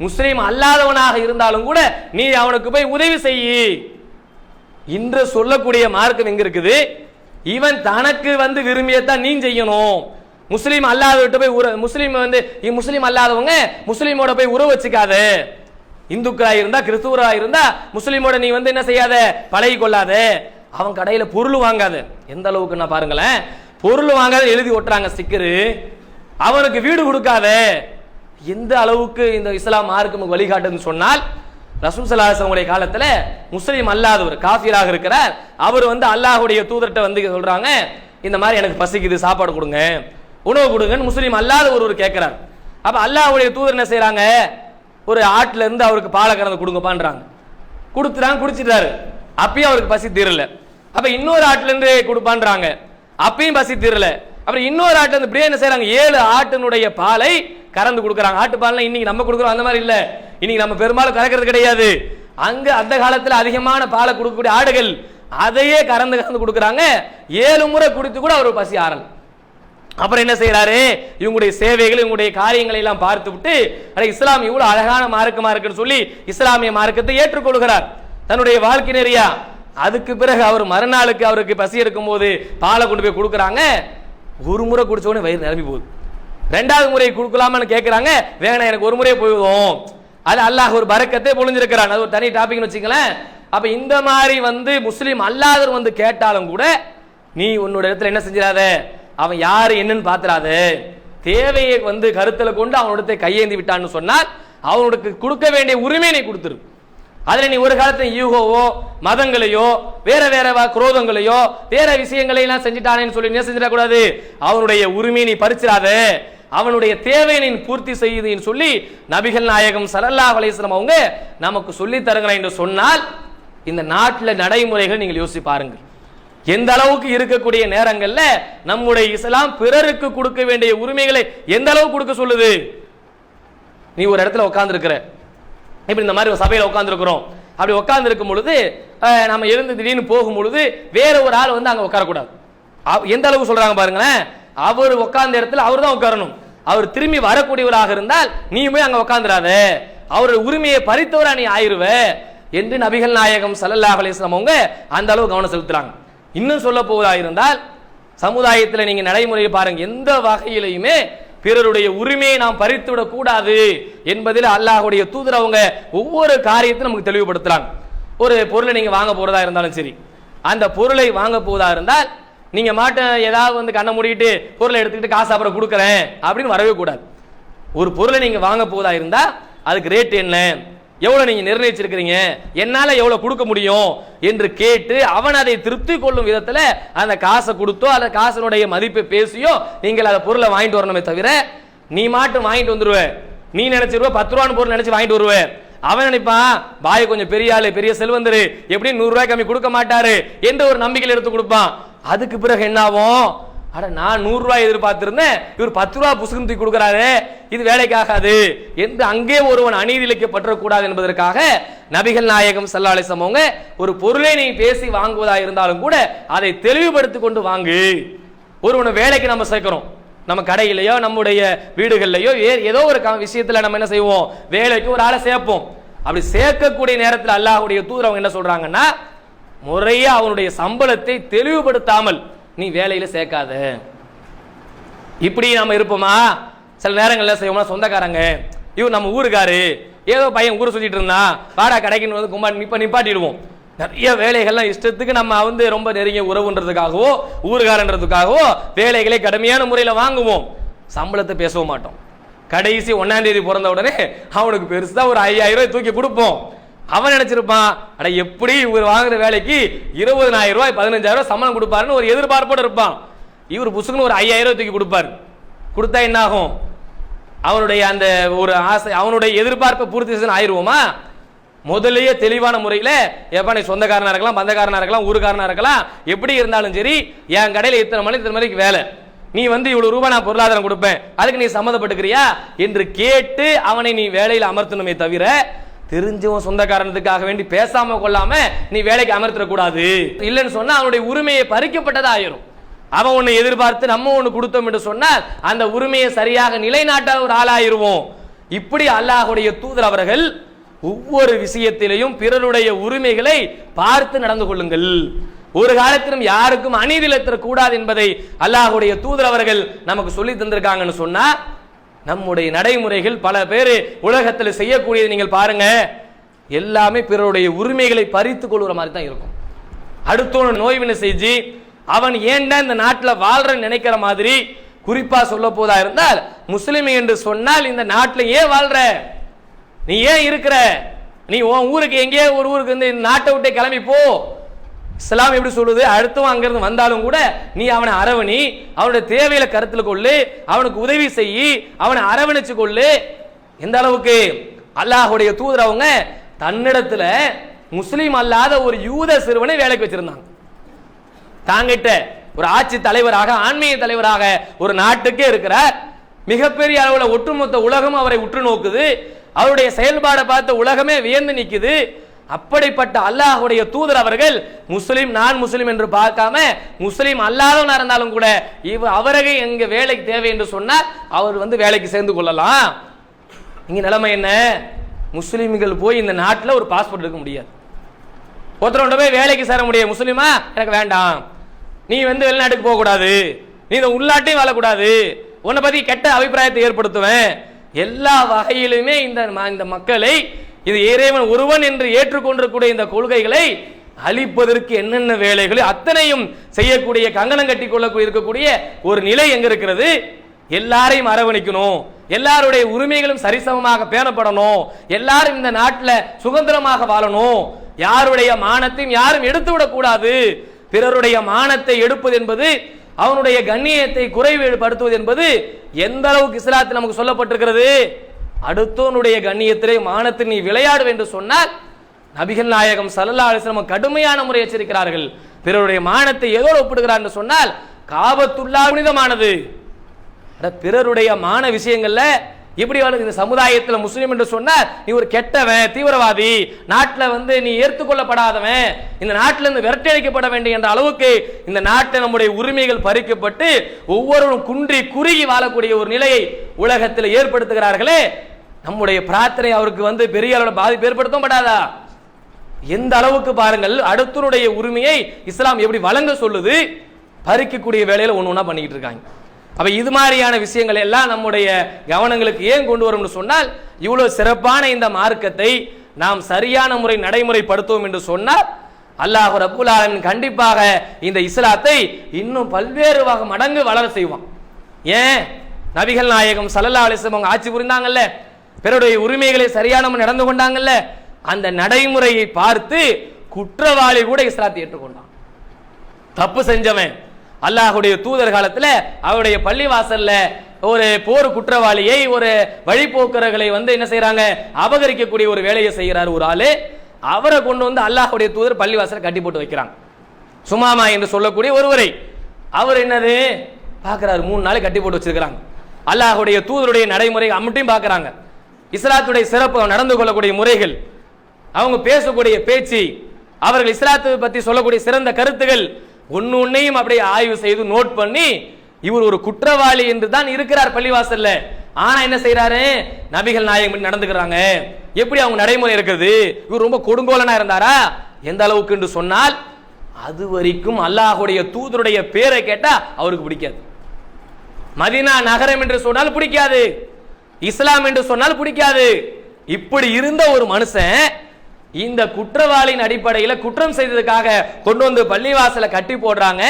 முஸ்லீம் அல்லாதவனாக இருந்தாலும் கூட நீ அவனுக்கு போய் உதவி செய்யி. இன்று சொல்லக்கூடிய மார்க்கம் எங்க இருக்குது? இவன் தனக்கு வந்து விரும்பியத்தான் நீ செய்யணும். முஸ்லீம் அல்லாதவர்கிட்ட போய் உற முஸ்லீம் வந்து முஸ்லீம் அல்லாதவங்க முஸ்லீமோட போய் உறவு வச்சுக்காத. இந்துக்களா இருந்தா கிறிஸ்துவரா இருந்தா முஸ்லீமோட நீ வந்து என்ன செய்யாத? பழகி கொள்ளாத. அவன் கடையில பொருள் வாங்காத. எந்த அளவுக்கு நான் பாருங்களேன். பொருள் வாங்காத எழுதி ஓட்டுறாங்க ஸ்டிக்கரு அவனுக்கு வீடு கொடுக்காத. எந்த அளவுக்கு இந்த இஸ்லாம் மார்க்கு வழிகாட்டுன்னு சொன்னால் ரசூல் சலாசனுடைய காலத்துல முஸ்லீம் அல்லாதவர் காஃபியராக இருக்கிறார். அவர் வந்து அல்லாஹுடைய தூதர்கிட்ட வந்து சொல்றாங்க இந்த மாதிரி எனக்கு பசிக்குது சாப்பாடு கொடுங்க. உணவு கொடுங்கன்னு முஸ்லீம் அல்லாத ஒருவர் கேட்கிறார் அப்போ அல்லாஹுடைய தூதர் என்ன செய்கிறாங்க ஒரு ஆட்டுல இருந்து அவருக்கு பாலை கறந்து கொடுங்கப்பான்றாங்க. கொடுத்துறாங்க குடிச்சிட்டாரு. அப்பயும் அவருக்கு பசி தீரல. அப்போ இன்னொரு ஆட்டிலேருந்து கொடுப்பான்றாங்க. அப்பயும் பசி தீரல. அப்புறம் இன்னொரு ஆட்டிலேருந்து இப்படியே என்ன செய்கிறாங்க ஏழு ஆட்டினுடைய பாலை கறந்து கொடுக்குறாங்க. ஆட்டு பால்லாம் இன்னைக்கு நம்ம கொடுக்குறோம் அந்த மாதிரி இல்லை. இன்னைக்கு நம்ம பெரும்பாலும் கறக்கிறது கிடையாது. அங்கே அந்த காலத்தில் அதிகமான பாலை கொடுக்கக்கூடிய ஆடுகள் அதையே கறந்து கறந்து கொடுக்குறாங்க. ஏழு முறை குடித்து கூட அவர் பசி ஆறல. அப்புறம் என்ன செய்யறாரு இவங்களுடைய சேவைகள் இவங்களுடைய காரியங்களை எல்லாம் பார்த்து விட்டு அட இஸ்லாம் இவ்வளவு அழகான மார்க்கமா இருக்குன்னு சொல்லி இஸ்லாமிய மார்க்கத்தை ஏற்றுக்கொள்கிறார். தன்னுடைய வாழ்க்கை நெறியா? அதுக்கு பிறகு அவர் மறுநாளுக்கு அவருக்கு பசி எடுக்கும் போது பாலை கொண்டு போய் கொடுக்குறாங்க. ஒரு முறை குடிச்சோடனே வயிறு நிரம்பி போகுது. ரெண்டாவது முறை கொடுக்கலாமான்னு கேட்குறாங்க வேணாம் எனக்கு ஒரு முறையே போயிடும் அது அல்லாஹ் ஒரு பறக்கத்தை பொழிஞ்சிருக்கிறான். அது ஒரு தனி டாபிக்னு வச்சுங்களேன் அப்போ இந்த மாதிரி வந்து முஸ்லீம் அல்லாதவர் வந்து கேட்டாலும் கூட நீ உன்னோட இடத்துல என்ன செஞ்சிடாத? அவன் யாரு என்னன்னு பாத்துறாத தேவையை வந்து கருத்தில் கொண்டு அவனிடத்தை கையேந்தி விட்டான்னு சொன்னால் அவனுக்கு கொடுக்க வேண்டிய உரிமையை நீ கொடுத்துரு. அதுல நீ ஒரு காலத்துல யூகோவோ மதங்களையோ வேற வேற குரோதங்களையோ வேற விஷயங்களை எல்லாம் செஞ்சுட்டானேன்னு சொல்லி என்ன செஞ்சிடக்கூடாது அவனுடைய உரிமையை நீ பறிச்சிடாத அவனுடைய தேவையை நீ பூர்த்தி செய்யுதுன்னு சொல்லி நபிகள் நாயகம் சரல்லா அலைஹி அவங்க நமக்கு சொல்லி தருகிறேன் என்று சொன்னால் இந்த நாட்டில் நடைமுறைகள் நீங்கள் யோசிச்சு பாருங்கள். எந்த அளவுக்கு இருக்கக்கூடிய நேரங்கள்ல நம்முடைய இஸ்லாம் பிறருக்கு கொடுக்க வேண்டிய உரிமைகளை எந்த அளவுக்கு கொடுக்க சொல்லுது? நீ ஒரு இடத்துல உட்கார்ந்து இருக்கிற இப்ப இந்த மாதிரி ஒரு சபையில உட்கார்ந்து இருக்கிறோம் அப்படி உட்கார்ந்து இருக்கும் பொழுது நம்ம எழுந்து திடீர்னு போகும் பொழுது வேற ஒரு ஆள் வந்து அங்க உட்காரக்கூடாது எந்த அளவுக்கு சொல்றாங்க பாருங்களேன்? அவர் உட்கார்ந்த இடத்துல அவர் தான் உட்காரணும் அவர் திரும்பி வரக்கூடியவராக இருந்தால் நீ போய் அங்க உட்காந்துடாத அவருடைய உரிமையை பறித்தவரா நீ ஆயிருவ. என்று நபிகள் நாயகம் சல்லல்லாஹ் அலிஸ்லாம் அவங்க அந்த அளவு கவனம் செலுத்துறாங்க. இன்னும் சொல்ல போவதாக இருந்தால் சமுதாயத்தில் நீங்கள் நடைமுறையை பாருங்க எந்த வகையிலையுமே பிறருடைய உரிமையை நாம் பறித்துவிடக் கூடாது என்பதில் அல்லாஹுடைய தூதர் அவங்க ஒவ்வொரு காரியத்தையும் நமக்கு தெளிவுபடுத்துறாங்க. ஒரு பொருளை நீங்கள் வாங்க போகிறதா இருந்தாலும் சரி அந்த பொருளை வாங்க போவதா இருந்தால் நீங்கள் மாட்ட ஏதாவது வந்து கண்ணை மூடிட்டு பொருளை எடுத்துக்கிட்டு காசு அப்புறம் கொடுக்குறேன் அப்படின்னு வரவே கூடாது. ஒரு பொருளை நீங்கள் வாங்க போவதா இருந்தால் அதுக்கு ரேட் என்ன? எவ்வளவு நீங்க நிர்ணயிச்சிருக்கிறீங்க? என்னால எவ்வளவு கொடுக்க முடியும்? என்று கேட்டு அவன் அதை திருப்தி கொள்ளும் விதத்துல அந்த காசை கொடுத்தோ அந்த காசனுடைய மதிப்பை பேசியோ நீங்கள் அந்த பொருளை வாங்கிட்டு வரணுமே தவிர நீ மாட்டு வாங்கிட்டு வந்துருவ. நீ நினைச்சிருவ பத்து ரூபான்னு பொருள் நினைச்சு வாங்கிட்டு வருவ. அவன் நினைப்பான் பாய் கொஞ்சம் பெரிய ஆளு பெரிய செல்வந்தரு. எப்படி நூறு ரூபாய் கம்மி கொடுக்க மாட்டாரு. என்ற ஒரு நம்பிக்கையில் எடுத்து கொடுப்பான். அதுக்கு பிறகு என்னாவும் அட நான் நூறு ரூபாய் எதிர்பார்த்திருந்தேன். இவர் பத்து ரூபாய் புசுகம் தூக்கி கொடுக்குறாரு. இது வேலைக்காகாது என்று அங்கே ஒருவன் கூடாது என்பதற்காக நபிகள் நாயகம் சல்லாலை சமவங்க ஒரு பொருளை நீ பேசி வாங்குவதா இருந்தாலும் கூட அதை தெளிவுபடுத்தி கொண்டு வாங்கு. ஒருவனை வேலைக்கு நம்ம சேர்க்கிறோம். நம்ம கடையிலையோ நம்முடைய வீடுகள்லையோ ஏ- ஏதோ ஒரு க- விஷயத்துல நம்ம என்ன செய்வோம்? வேலைக்கு ஒரு ஆளை சேர்ப்போம். அப்படி சேர்க்கக்கூடிய நேரத்தில் அல்லாஹுடைய தூதர் அவங்க என்ன சொல்றாங்கன்னா முறையாக அவனுடைய சம்பளத்தை தெளிவுபடுத்தாமல் நீ வேலையில் சேர்க்காத. இப்படி நம்ம இருப்போமா? சில நேரங்களில் செய்வோம்னா சொந்தக்காரங்க. இவர் நம்ம ஊருக்காரு. ஏதோ பையன் ஊர் சுற்றிட்டு இருந்தா வாடா கடைக்குன்னு வந்து கும்பா நிப்ப நிப்பாட்டிடுவோம். நிறைய வேலைகள்லாம் இஷ்டத்துக்கு நம்ம வந்து ரொம்ப நெருங்கிய உறவுன்றதுக்காகவோ ஊருக்காரன்றதுக்காகவோ வேலைகளை கடுமையான முறையில் வாங்குவோம். சம்பளத்தை பேசவும் மாட்டோம். கடைசி ஒன்னாம் தேதி பிறந்த உடனே அவனுக்கு பெருசாக ஒரு ஐயாயிரம் ரூபாய் தூக்கி கொடுப்போம். அவன் நினைச்சிருப்பான் அட எப்படி இவர் வாங்குற வேலைக்கு இருபதனாயிரம் ரூபாய் பதினஞ்சாயிரம் ரூபாய் சம்பளம் கொடுப்பாருன்னு ஒரு எதிர்பார்ப்போடு இருப்பான். இவர் புசுக்குன்னு ஒரு ஐயாயிரம் ரூபாய் தூக்கி கொடுப்பாரு. கொடுத்தா என்ன ஆகும் அவனுடைய அந்த ஒரு ஆசை அவனுடைய எதிர்பார்ப்பை பூர்த்தி செய்யணும் ஆயிருவோமா? முதல்லயே தெளிவான முறையில் எப்போ நீ சொந்தக்காரனாக இருக்கலாம் பந்தக்காரனாக இருக்கலாம் ஊருக்காரனாக இருக்கலாம் எப்படி இருந்தாலும் சரி என் கடையில் இத்தனை மணி இத்தனை மணிக்கு வேலை. நீ வந்து இவ்வளவு ரூபாய் நான் பொருளாதாரம் கொடுப்பேன். அதுக்கு நீ சம்மந்தப்பட்டுக்கிறியா? என்று கேட்டு அவனை நீ வேலையில் அமர்த்தணுமே தவிர தெரிஞ்சவன் சொந்தக்காரனத்துக்காக வேண்டி பேசாம கொள்ளாம நீ வேலைக்கு அமர்த்திட கூடாது இல்லைன்னு சொன்னா அவனுடைய உரிமையை பறிக்கப்பட்டதா ஆயிரும் அவன் ஒன்று எதிர்பார்த்து நம்ம ஒன்று கொடுத்தோம் என்று சொன்னால் அந்த உரிமையை சரியாக நிலைநாட்ட ஒரு ஆளாயிருவோம். இப்படி அல்லாஹுடைய தூதர் அவர்கள் ஒவ்வொரு விஷயத்திலையும் பிறருடைய உரிமைகளை பார்த்து நடந்து கொள்ளுங்கள். ஒரு காலத்திலும் யாருக்கும் அநீதி கூடாது என்பதை அல்லாஹ்வுடைய தூதர் அவர்கள் நமக்கு சொல்லி தந்திருக்காங்கன்னு சொன்னா நம்முடைய நடைமுறைகள் பல பேர் உலகத்தில் செய்யக்கூடியது நீங்கள் பாருங்க. எல்லாமே பிறருடைய உரிமைகளை பறித்து கொள்கிற மாதிரி தான் இருக்கும். அடுத்தவன நோய்வினை செஞ்சு அவன் ஏன்டா இந்த நாட்டில் வாழ்றன்னு நினைக்கிற மாதிரி குறிப்பா சொல்ல போதா இருந்தால் முஸ்லிம் என்று சொன்னால் இந்த நாட்டில் ஏன் வாழ்ற? நீ ஏன் இருக்கிற? நீ உன் ஊருக்கு எங்கேயோ ஒரு ஊருக்கு இந்த நாட்டை விட்டே கிளம்பி போ. இஸ்லாம் எப்படி சொல்லுது? அடுத்தவன் அங்கிருந்து வந்தாலும் கூட நீ அவனை அரவணி அவனுடைய தேவையில கருத்தில் கொள்ளு அவனுக்கு உதவி செய்யி அவனை அரவணைச்சு கொள்ளு. எந்த அளவுக்கு? அல்லாஹுடைய தூதர் அவங்க தன்னிடத்துல முஸ்லீம் அல்லாத ஒரு யூத சிறுவனை வேலைக்கு வச்சிருந்தாங்க. தாங்கிட்ட ஒரு ஆட்சி தலைவராக ஆன்மீக தலைவராக ஒரு நாட்டுக்கே இருக்கிறார் மிகப்பெரிய அளவில் ஒட்டுமொத்த உலகம் அவரை உற்று நோக்குது. அவருடைய செயல்பாடை பார்த்து உலகமே வியந்து நிற்குது அப்படிப்பட்ட அல்லாஹுடைய தூதர் அவர்கள் முஸ்லீம் நான் முஸ்லீம் என்று பார்க்காம முஸ்லீம் அல்லாதவனா இருந்தாலும் கூட இவ அவரகை எங்க வேலைக்கு தேவை என்று சொன்னால் அவர் வந்து வேலைக்கு சேர்ந்து கொள்ளலாம். இங்க நிலைமை என்ன? முஸ்லீம்கள் போய் இந்த நாட்டில் ஒரு பாஸ்போர்ட் எடுக்க முடியாது. ஒருத்தரோட போய் வேலைக்கு சேர முடியாது. முஸ்லீமா எனக்கு வேண்டாம். நீ வந்து வெளிநாட்டுக்கு போக கூடாது நீ இந்த உள்நாட்டையும் வாழக்கூடாது. உன்னை பத்தி கெட்ட அபிப்பிராயத்தை ஏற்படுத்துவேன். எல்லா வகையிலுமே இந்த ம- இந்த மக்களை இது இறைவன் ஒருவன் என்று ஏற்றுக்கொண்டிருக்கூடிய இந்த கொள்கைகளை அழிப்பதற்கு என்னென்ன வேலைகள் அத்தனையும் செய்யக்கூடிய கங்கணம் கட்டி கொள்ளக்கூடிய இருக்கக்கூடிய ஒரு நிலை எங்க இருக்கிறது? எல்லாரையும் அரவணைக்கணும். எல்லாருடைய உரிமைகளும் சரிசமமாக பேணப்படணும். எல்லாரும் இந்த நாட்டில் சுதந்திரமாக வாழணும். யாருடைய மானத்தையும் யாரும் எடுத்து விடக்கூடாது பிறருடைய மானத்தை எடுப்பது என்பது அவனுடைய கண்ணியத்தை குறைவுபடுத்துவது என்பது எந்த அளவுக்கு இஸ்லாத்தில் நமக்கு சொல்லப்பட்டிருக்கிறது? அடுத்தவனுடைய கண்ணியத்திலே மானத்தில் நீ விளையாடு என்று சொன்னால் நபிகள் நாயகம் சல்லா அலிஸ்லம் கடுமையான முறை எச்சரிக்கிறார்கள். பிறருடைய மானத்தை ஏதோ ஒப்பிடுகிறார் என்று சொன்னால் காபத்துள்ளா புனிதமானது. பிறருடைய மான விஷயங்கள்ல இப்படி இந்த சமுதாயத்தில் முஸ்லீம் என்று சொன்னால் நீ ஒரு கெட்டவன் தீவிரவாதி நாட்டில் வந்து நீ ஏற்றுக்கொள்ளப்படாதவன் இந்த நாட்டில இருந்து விரட்டடிக்கப்பட வேண்டும் என்ற அளவுக்கு இந்த நாட்டில் நம்முடைய உரிமைகள் பறிக்கப்பட்டு ஒவ்வொருவரும் குன்றி குறுகி வாழக்கூடிய ஒரு நிலையை உலகத்தில் ஏற்படுத்துகிறார்களே. நம்முடைய பிரார்த்தனை அவருக்கு வந்து பெரிய அளவில் பாதிப்பு ஏற்படுத்தவும் படாதா? எந்த அளவுக்கு பாருங்கள் அடுத்தனுடைய உரிமையை இஸ்லாம் எப்படி வழங்க சொல்லுது? பறிக்கக்கூடிய வேலையில் ஒன்று ஒன்றா பண்ணிக்கிட்டு இருக்காங்க. அப்போ இது மாதிரியான விஷயங்கள் எல்லாம் நம்முடைய கவனங்களுக்கு ஏன் கொண்டு வரும்னு சொன்னால் இவ்வளோ சிறப்பான இந்த மார்க்கத்தை நாம் சரியான முறை நடைமுறைப்படுத்துவோம் என்று சொன்னால் அல்லாஹ் ரப்புல் ஆலமின் கண்டிப்பாக இந்த இஸ்லாத்தை இன்னும் பல்வேறு வகை மடங்கு வளர செய்வான். ஏன்? நபிகள் நாயகம் சல்லல்லா அலிஸ்லம் அவங்க ஆட்சி புரிந்தாங்கல்ல? பிறருடைய உரிமைகளை சரியான நடந்து கொண்டாங்கல்ல அந்த நடைமுறையை பார்த்து குற்றவாளி கூட இஸ்லாத்தை ஏற்றுக்கொண்டான். தப்பு செஞ்சவன். அல்லாஹுடைய தூதர் காலத்தில் அவருடைய பள்ளிவாசல்ல ஒரு போர் குற்றவாளியை ஒரு வழிபோக்கர்களை வந்து என்ன செய்யறாங்க அபகரிக்கக்கூடிய ஒரு வேலையை செய்கிறார் ஒரு ஆளு. அவரை கொண்டு வந்து அல்லாஹுடைய தூதர் பள்ளிவாசல கட்டி போட்டு வைக்கிறாங்க சுமாமா என்று சொல்லக்கூடிய ஒருவரை. அவர் என்னது? பார்க்குறாரு. மூணு நாள் கட்டி போட்டு வச்சிருக்கிறாங்க. அல்லாஹுடைய தூதருடைய நடைமுறை அம்மட்டையும் பார்க்கறாங்க. இஸ்லாத்துடைய சிறப்பு நடந்து கொள்ளக்கூடிய முறைகள் அவங்க பேசக்கூடிய பேச்சு அவர்கள் இஸ்லாத்தை பத்தி சொல்லக்கூடிய சிறந்த கருத்துகள் ஒன்னு ஒன்னையும் அப்படியே ஆய்வு செய்து நோட் பண்ணி இவர் ஒரு குற்றவாளி என்று தான் இருக்கிறார் பள்ளிவாசல்ல. ஆனா என்ன செய்யறாரு நபிகள் நாயகம் நடந்துக்கிறாங்க. எப்படி அவங்க நடைமுறை இருக்கிறது இவர் ரொம்ப கொடுங்கோலனா இருந்தாரா? எந்த அளவுக்கு என்று சொன்னால் அது வரைக்கும் அல்லாஹுடைய தூதருடைய பேரை கேட்டா அவருக்கு பிடிக்காது. மதீனா நகரம் என்று சொன்னால் பிடிக்காது. இஸ்லாம் என்று சொன்னால் பிடிக்காது. இப்படி இருந்த ஒரு மனுஷன் இந்த குற்றவாளியின் அடிப்படையில் குற்றம் செய்ததுக்காக கொண்டு வந்து பள்ளிவாசல கட்டி போடுறாங்க.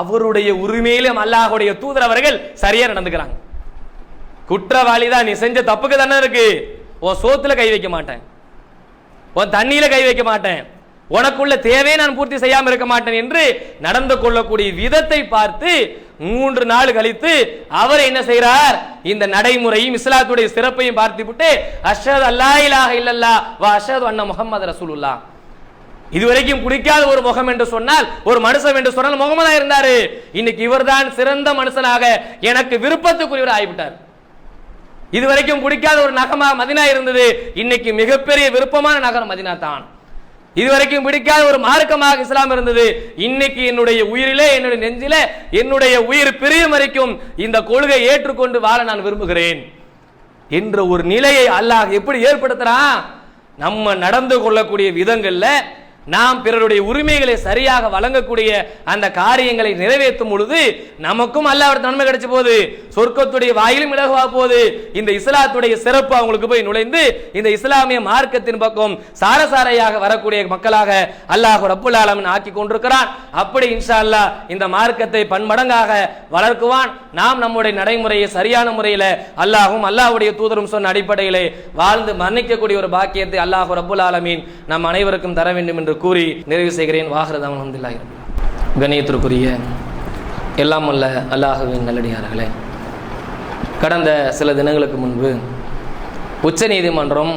அவருடைய உரிமையிலும் அல்லாஹுடைய தூதர் அவர்கள் சரியா நடந்துக்கிறாங்க. குற்றவாளி தான் நீ செஞ்ச தப்புக்கு தானே இருக்கு. உன் சோத்துல கை வைக்க மாட்டேன். உன் தண்ணியில கை வைக்க மாட்டேன். உனக்குள்ள தேவையை நான் பூர்த்தி செய்யாமல் இருக்க மாட்டேன் என்று நடந்து கொள்ளக்கூடிய விதத்தை பார்த்து மூன்று நாள் கழித்து அவர் என்ன செய்கிறார்? இந்த நடைமுறையும் இஸ்லாத்துடைய சிறப்பையும் பார்த்து விட்டு அஷத் அல்லா இலாக இல்லல்லா வா அஷத் அண்ண முகமது ரசூலுல்லா இதுவரைக்கும் பிடிக்காத ஒரு முகம் என்று சொன்னால் ஒரு மனுஷன் என்று சொன்னால் முகமதா இருந்தாரு. இன்னைக்கு இவர்தான் சிறந்த மனுஷனாக எனக்கு விருப்பத்துக்குரியவர் ஆகிவிட்டார் இதுவரைக்கும் பிடிக்காத ஒரு நகமா மதினா இருந்தது. இன்னைக்கு மிகப்பெரிய விருப்பமான நகரம் மதினா தான். இதுவரைக்கும் பிடிக்காத ஒரு மார்க்கமாக இஸ்லாம் இருந்தது. இன்னைக்கு என்னுடைய உயிரிலே என்னுடைய நெஞ்சிலே என்னுடைய உயிர் பிரியும் வரைக்கும் இந்த கொள்கை ஏற்றுக்கொண்டு வாழ நான் விரும்புகிறேன். என்ற ஒரு நிலையை அல்லாஹ் எப்படி ஏற்படுத்துறான்? நம்ம நடந்து கொள்ளக்கூடிய விதங்கள்ல நாம் பிறருடைய உரிமைகளை சரியாக வழங்கக்கூடிய அந்த காரியங்களை நிறைவேற்றும் பொழுது நமக்கும் அல்லாஹ் நன்மை கிடைச்ச போகுது. சொர்க்கத்துடைய வாயிலும் இலகுவா போகுது. இந்த இஸ்லாத்துடைய சிறப்பு அவங்களுக்கு போய் நுழைந்து இந்த இஸ்லாமிய மார்க்கத்தின் பக்கம் சாரசாரையாக வரக்கூடிய மக்களாக அல்லாஹ் ரப்புல் ஆலமின் ஆக்கி கொண்டிருக்கிறான். அப்படி இன்ஷா அல்லாஹ் இந்த மார்க்கத்தை பன்மடங்காக வளர்க்குவான். நாம் நம்முடைய நடைமுறையை சரியான முறையில் அல்லாஹும் அல்லாஹுடைய தூதரும் சொன்ன அடிப்படையிலே வாழ்ந்து மன்னிக்கக்கூடிய ஒரு பாக்கியத்தை அல்லாஹ் ரப்புல் ஆலமீன் நம் அனைவருக்கும் தர வேண்டும் என்று கூறி நிறைவு செய்கிறேன். வாகரதாம் அல்ஹம்துலில்லாஹி கணியத்திற்குரிய எல்லாம் அல்ல அல்லாஹுவின் நல்லடியார்களே. கடந்த சில தினங்களுக்கு முன்பு உச்ச நீதிமன்றம்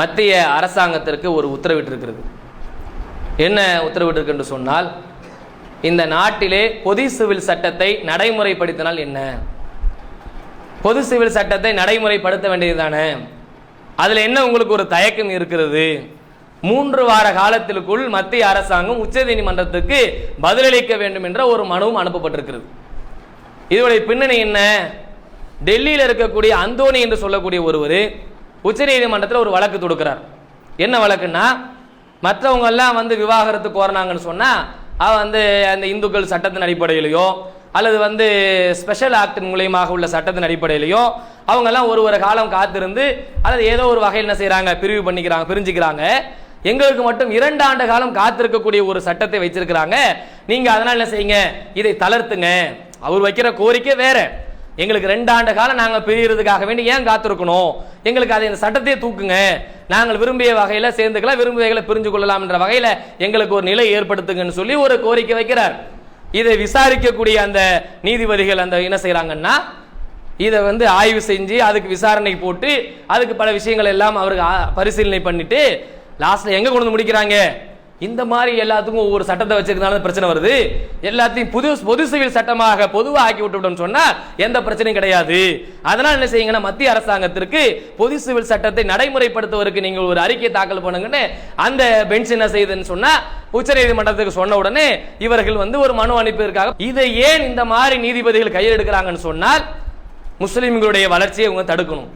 மத்திய அரசாங்கத்திற்கு ஒரு உத்தரவிட்டிருக்கிறது. என்ன உத்தரவிட்டிருக்கு என்று சொன்னால் இந்த நாட்டிலே பொது சிவில் சட்டத்தை நடைமுறைப்படுத்தினால் என்ன? பொது சிவில் சட்டத்தை நடைமுறைப்படுத்த வேண்டியதுதானே அதில் என்ன உங்களுக்கு ஒரு தயக்கம் இருக்கிறது? மூன்று வார காலத்திற்குள் மத்திய அரசாங்கம் உச்சநீதிமன்றத்துக்கு பதிலளிக்க வேண்டும் என்ற ஒரு மனுவும் அனுப்பப்பட்டிருக்கிறது. இதனுடைய பின்னணி என்ன? டெல்லியில் இருக்கக்கூடிய அந்தோணி என்று சொல்லக்கூடிய ஒருவர் உச்சநீதிமன்றத்தில் ஒரு வழக்கு தொடுக்கிறார். என்ன வழக்குன்னா மற்றவங்க எல்லாம் வந்து விவாகரத்து கோரினாங்கன்னு சொன்னால் அவன் வந்து அந்த இந்துக்கள் சட்டத்தின் அடிப்படையிலையோ அல்லது வந்து ஸ்பெஷல் ஆக்டின் மூலியமாக உள்ள சட்டத்தின் அடிப்படையிலையோ அவங்க எல்லாம் ஒரு ஒரு காலம் காத்திருந்து அல்லது ஏதோ ஒரு வகையில் என்ன செய்கிறாங்க பிரிவு பண்ணிக்கிறாங்க பிரிஞ்சுக்கிறாங்க. எங்களுக்கு மட்டும் இரண்டு ஆண்டு காலம் காத்திருக்கக்கூடிய ஒரு சட்டத்தை வச்சிருக்கிறாங்க நீங்க அதனால என்ன செய்யுங்க? இதை தளர்த்துங்க. அவர் வைக்கிற கோரிக்கை வேற. எங்களுக்கு ரெண்டு ஆண்டு காலம் நாங்கள் பிரியறதுக்காக வேண்டி ஏன் காத்திருக்கணும்? எங்களுக்கு அதை இந்த சட்டத்தையே தூக்குங்க. நாங்கள் விரும்பிய வகையில் சேர்ந்துக்கலாம் விரும்பிய வகையில் பிரிஞ்சு கொள்ளலாம் என்ற வகையில் எங்களுக்கு ஒரு நிலை ஏற்படுத்துங்கன்னு சொல்லி ஒரு கோரிக்கை வைக்கிறார். இதை விசாரிக்கக்கூடிய அந்த நீதிபதிகள் அந்த என்ன செய்கிறாங்கன்னா இதை வந்து ஆய்வு செஞ்சு அதுக்கு விசாரணை போட்டு அதுக்கு பல விஷயங்கள் எல்லாம் அவருக்கு பரிசீலனை பண்ணிட்டு லாஸ்ட்ல எங்க கொண்டு வந்து முடிக்கிறாங்க? இந்த மாதிரி எல்லாத்துக்கும் ஒவ்வொரு சட்டத்தை வச்சிருந்தாலும் பிரச்சனை வருது. எல்லாத்தையும் புது பொது சிவில் சட்டமாக பொதுவாக ஆக்கி விட்டுவிட்டோம்னு சொன்னா எந்த பிரச்சனையும் கிடையாது. அதனால என்ன செய்யுங்கன்னா மத்திய அரசாங்கத்திற்கு பொது சிவில் சட்டத்தை நடைமுறைப்படுத்துவதற்கு நீங்கள் ஒரு அறிக்கை தாக்கல் பண்ணுங்கன்னு அந்த பெஞ்ச் என்ன செய்யுதுன்னு சொன்னா உச்சநீதிமன்றத்துக்கு சொன்ன உடனே இவர்கள் வந்து ஒரு மனு அனுப்பியிருக்காங்க. இதை ஏன் இந்த மாதிரி நீதிபதிகள் கையில் எடுக்கிறாங்கன்னு சொன்னால் முஸ்லிம்களுடைய வளர்ச்சியை இவங்க தடுக்கணும்.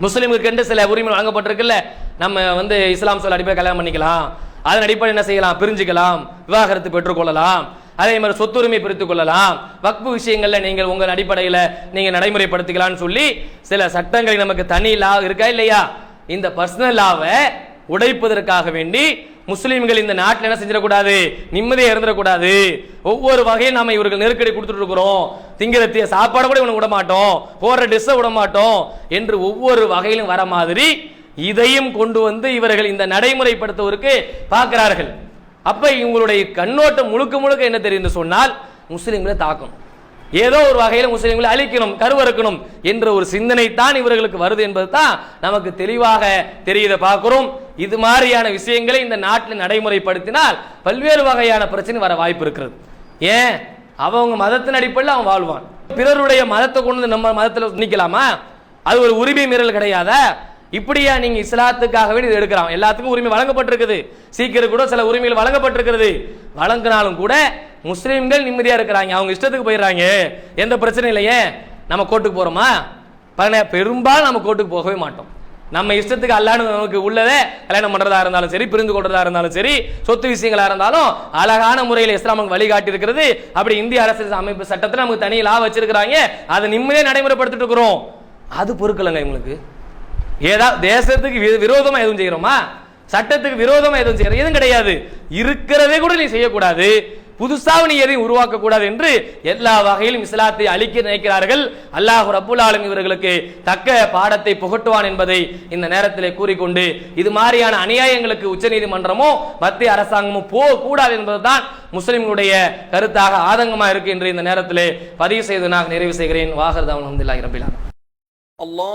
முஸ்லீம்களுக்கு என்று சில உரிமை வழங்கப்பட்டிருக்குல்ல நம்ம வந்து இஸ்லாம் சொல்ல அடிப்படை கல்யாணம் பண்ணிக்கலாம். அதன் அடிப்படை என்ன செய்யலாம்? பிரிஞ்சுக்கலாம். விவாகரத்து பெற்றுக்கொள்ளலாம். அதே மாதிரி சொத்துரிமை பிரித்துக் கொள்ளலாம். வக்பு விஷயங்கள்ல நீங்கள் உங்கள் அடிப்படையில் நீங்க நடைமுறைப்படுத்திக்கலாம்னு சொல்லி சில சட்டங்கள் நமக்கு தனி லா இருக்கா இல்லையா? இந்த பர்சனல் லாவை உடைப்பதற்காக வேண்டி முஸ்லீம்கள் இந்த நாட்டில் என்ன செஞ்சிடக்கூடாது? நிம்மதியாக இருந்துடக்கூடாது. ஒவ்வொரு வகையும் நாம இவர்கள் நெருக்கடி கொடுத்துட்டு இருக்கிறோம். திங்கிறத்திய சாப்பாடு கூட இவனுக்கு விட மாட்டோம். போடுற ட்ரெஸ்ஸை விட மாட்டோம் என்று ஒவ்வொரு வகையிலும் வர மாதிரி இதையும் கொண்டு வந்து இவர்கள் இந்த நடைமுறைப்படுத்துவதற்கு பார்க்கிறார்கள். அப்ப இவங்களுடைய கண்ணோட்டம் முழுக்க முழுக்க என்ன தெரியும் சொன்னால் முஸ்லீம்களை தாக்கணும். ஏதோ ஒரு வகையில் முஸ்லீம்களை அழிக்கணும் கருவறுக்கணும் என்ற ஒரு சிந்தனை தான் இவர்களுக்கு வருது என்பது தான் நமக்கு தெளிவாக தெரியுத பார்க்கிறோம். இது மாதிரியான விஷயங்களை இந்த நாட்டில் நடைமுறைப்படுத்தினால் பல்வேறு வகையான பிரச்சனை வர வாய்ப்பு இருக்கிறது. ஏன்? அவங்க மதத்தின் அடிப்படையில் அவன் வாழ்வான். பிறருடைய மதத்தை கொண்டு வந்து நம்ம மதத்தில் நிற்கலாமா அது ஒரு உரிமை மீறல் கிடையாதா? இப்படியா நீங்க இஸ்லாத்துக்காக வேண்டி இது எடுக்கிறான் எல்லாத்துக்கும் உரிமை வழங்கப்பட்டிருக்குது. சீக்கிரம் கூட சில உரிமைகள் வழங்கப்பட்டிருக்கிறது வழங்கினாலும் கூட முஸ்லீம்கள் நிம்மதியா இருக்கிறாங்க. அவங்க இஷ்டத்துக்கு போயிடுறாங்க. எந்த பிரச்சனையும் இல்லையே. நம்ம கோர்ட்டுக்கு போறோமா? பல பெரும்பாலும் நம்ம கோர்ட்டுக்கு போகவே மாட்டோம். நம்ம இஷ்டத்துக்கு அல்லான்னு நமக்கு உள்ளதே கல்யாணம் பண்றதா இருந்தாலும் சரி பிரிந்து கொள்றதா இருந்தாலும் சரி சொத்து விஷயங்களா இருந்தாலும் அழகான முறையில் இஸ்லாம் வழிகாட்டி இருக்கிறது அப்படி இந்திய அரசியல் அமைப்பு சட்டத்தில் நமக்கு தனி லா வச்சிருக்கிறாங்க. அதை நிம்மதியாக நடைமுறைப்படுத்திட்டு இருக்கிறோம். அது பொறுக்கலங்க இவங்களுக்கு. ஏதாவது தேசத்துக்கு விரோதமாக விரோதமா எதுவும் செய்யறோமா? சட்டத்துக்கு விரோதமா எதுவும் செய்யறோம் எதுவும் கிடையாது. இருக்கிறதே கூட நீ செய்யக்கூடாது. புதுசாக நீ எதையும் உருவாக்க கூடாது என்று எல்லா வகையிலும் இஸ்லாத்தை அழிக்க நினைக்கிறார்கள். அல்லாஹ் ரப்புல் ஆலம் இவர்களுக்கு தக்க பாடத்தை புகட்டுவான் என்பதை இந்த நேரத்தில் கூறிக்கொண்டு இது மாதிரியான அநியாயங்களுக்கு உச்சநீதிமன்றமோ மத்திய அரசாங்கமோ போகக்கூடாது என்பதுதான் முஸ்லிம்களுடைய கருத்தாக ஆதங்கமாக இருக்கு என்று இந்த நேரத்தில் பதிவு செய்து நான் நிறைவு செய்கிறேன். வாகர்தான் அலமதுல்லாஹி ரபிலா Allah